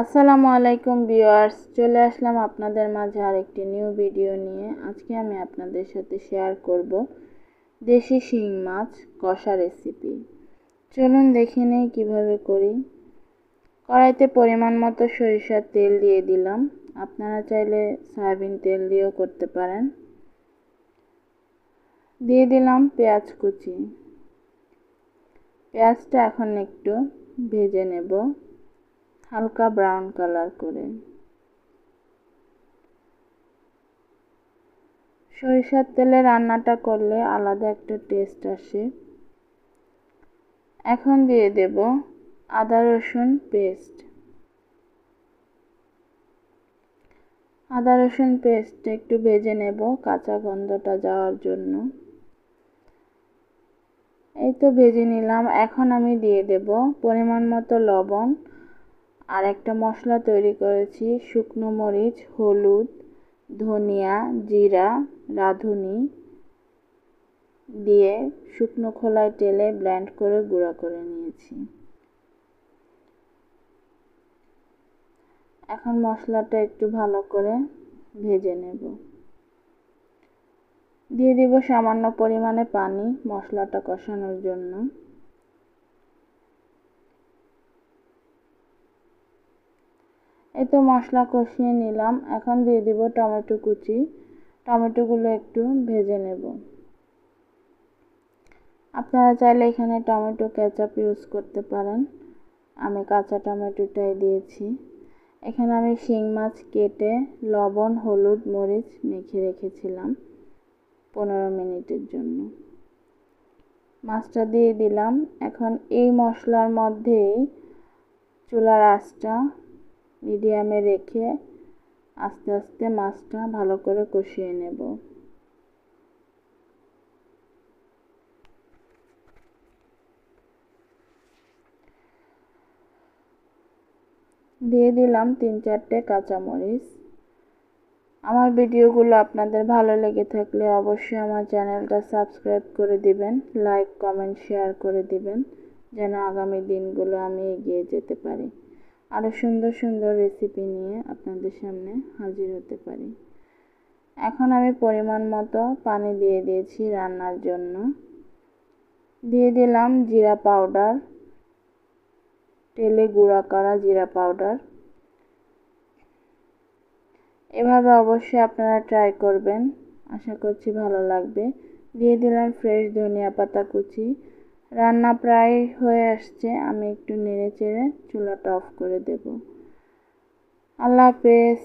আসসালামু আলাইকুম ভিউয়ার্স, চলে আসলাম আপনাদের মাঝে আরেকটি নিউ ভিডিও নিয়ে। আজকে আমি আপনাদের সাথে শেয়ার করব দেশি শিং মাছ কষা রেসিপি চলুন দেখে নেই কীভাবে করি। কড়াইতে পরিমাণ মতো সরিষার তেল দিয়ে দিলাম। আপনারা চাইলে সয়াবিন তেল দিয়েও করতে পারেন। দিয়ে দিলাম পেঁয়াজ কুচি। পেঁয়াজটা এখন একটু ভেজে নেব। হালকা ব্রাউন কালার করে। সরিষার তেলে রান্নাটা করলে আলাদা একটা টেস্ট আসে। এখন দিয়ে দেব আদা রসুন পেস্ট। আদা রসুন পেস্ট একটু ভেজে নেব কাঁচা গন্ধটা যাওয়ার জন্য। এই তো ভেজে নিলাম। এখন আমি দিয়ে দেব পরিমাণ মতো লবণ আর একটা মশলা তৈরি করেছি, শুকনো মরিচ, হলুদ, ধনিয়া, জিরা, রাঁধুনি দিয়ে শুকনো খোলায় তেলে ব্ল্যান্ড করে গুঁড়া করে নিয়েছি। এখন মশলাটা একটু ভালো করে ভেজে নেব। দিয়ে দিব সামান্য পরিমাণে পানি মশলাটা কষানোর জন্য। এই তো মশলা কষিয়ে নিলাম। এখন দিয়ে দিব টমেটো কুচি। টমেটোগুলো একটু ভেজে নেব। আপনারা চাইলে এখানে টমেটো কেচাপ ইউজ করতে পারেন। আমি কাঁচা টমেটোটাই দিয়েছি। এখানে আমি শিং মাছ কেটে লবণ, হলুদ, মরিচ মেখে রেখেছিলাম পনেরো মিনিটের জন্য। মাছটা দিয়ে দিলাম। এখন এই মশলার মধ্যেই চুলার আঁচটা মিডিয়ামে রেখে আস্তে আস্তে মাছটা ভালো করে কষিয়ে নেব। দিয়ে দিলাম তিন চারটে কাঁচামরিচ। আমার ভিডিওগুলো আপনাদের ভালো লেগে থাকলে অবশ্যই আমার চ্যানেলটা সাবস্ক্রাইব করে দিবেন, লাইক, কমেন্ট, শেয়ার করে দিবেন, যেন আগামী দিনগুলো আমি এগিয়ে যেতে পারি। আরও সুন্দর সুন্দর রেসিপি নিয়ে আপনাদের সামনে হাজির হতে পারি। এখন আমি পরিমাণ মতো পানি দিয়ে দিয়েছি রান্নার জন্য। দিয়ে দিলাম জিরা পাউডার, তেলে গুঁড়া করা জিরা পাউডার। এভাবে অবশ্যই আপনারা ট্রাই করবেন। আশা করছি ভালো লাগবে। দিয়ে দিলাম ফ্রেশ ধনিয়া পাতা কুচি। রান্না প্রায় হয়ে আসছে আমি একটু নেড়ে চেড়ে চুলাটা অফ করে দেব। আল্লাহ হাফেজ।